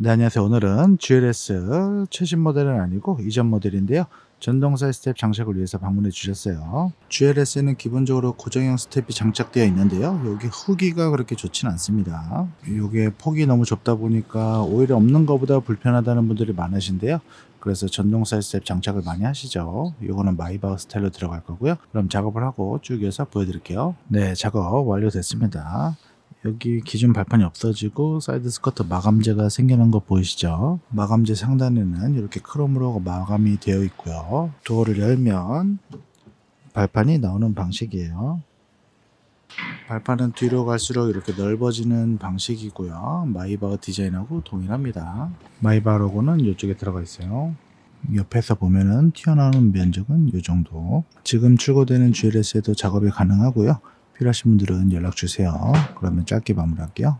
네, 안녕하세요. 오늘은 GLS 최신 모델은 아니고 이전 모델인데요. 전동사 스텝 장착을 위해서 방문해 주셨어요. GLS는 기본적으로 고정형 스텝이 장착되어 있는데요. 여기 후기가 그렇게 좋진 않습니다. 이게 폭이 너무 좁다 보니까 오히려 없는 것보다 불편하다는 분들이 많으신데요. 그래서 전동사 스텝 장착을 많이 하시죠. 이거는 마이바흐 스타일로 들어갈 거고요. 그럼 작업을 하고 쭉 이어서 보여드릴게요. 네, 작업 완료됐습니다. 여기 기존 발판이 없어지고 사이드 스커트 마감재가 생겨난 거 보이시죠? 마감재 상단에는 이렇게 크롬으로 마감이 되어 있고요. 도어를 열면 발판이 나오는 방식이에요. 발판은 뒤로 갈수록 이렇게 넓어지는 방식이고요. 마이바흐 디자인하고 동일합니다. 마이바흐 로고는 이쪽에 들어가 있어요. 옆에서 보면은 튀어나오는 면적은 이 정도. 지금 출고되는 GLS에도 작업이 가능하고요. 필요하신 분들은 연락 주세요. 그러면 짧게 마무리할게요.